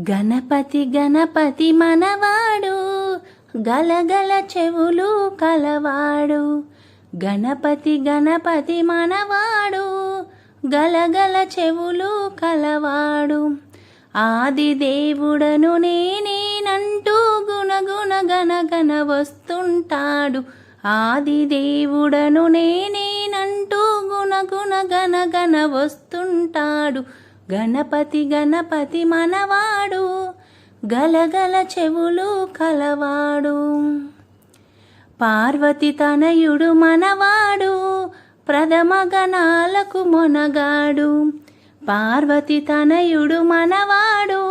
గణపతి గణపతి మనవాడు గలగల చెవులు కలవాడు. గణపతి గణపతి మనవాడు గలగల చెవులు కలవాడు. ఆది దేవుడను నేనేనంటూ గుణగుణ గణగణ వస్తుంటాడు. ఆది దేవుడను నేనేనంటూ గుణగుణ గణగణ వస్తుంటాడు. గణపతి గణపతి మనవాడు గలగల చెవులు కలవాడు. పార్వతి తనయుడు మనవాడు ప్రథమ గణాలకు మొనగాడు. పార్వతి తనయుడు మనవాడు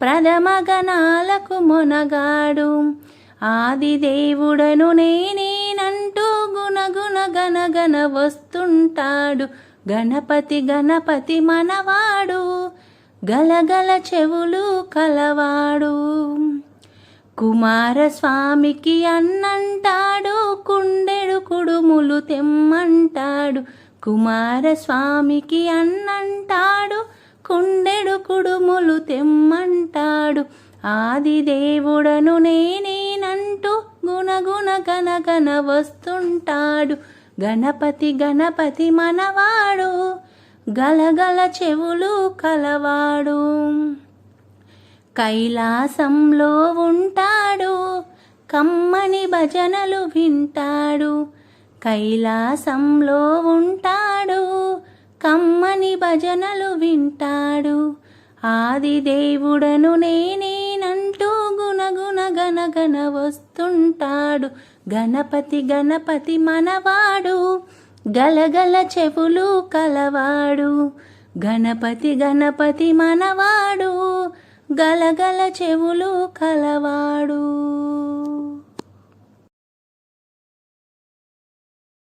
ప్రథమ గణాలకు మొనగాడు. ఆదిదేవుడను నేనేనంటూ గుణగుణ గణగణ వస్తుంటాడు. గణపతి గణపతి మనవాడు గలగల చెవులు కలవాడు. కుమారస్వామికి అన్నంటాడు కుండెడు కుడుములు తెమ్మంటాడు. కుమారస్వామికి అన్నంటాడు కుండెడు కుడుములు తెమ్మంటాడు. ఆదిదేవుడను నేనేనంటూ గుణగుణ గణగణ వస్తుంటాడు. గణపతి గణపతి మనవాడు గలగల చెవులు కలవాడు. కైలాసంలో ఉంటాడు కమ్మని భజనలు వింటాడు. కైలాసంలో ఉంటాడు కమ్మని భజనలు వింటాడు. ఆది దేవుడను నేనేనంటూ గనగన వస్తుంటాడు. గణపతి గణపతి మనవాడు. గలగల చెవులు కలవాడు. గణపతి గణపతి మనవాడు. గలగల చెవులు కలవాడు.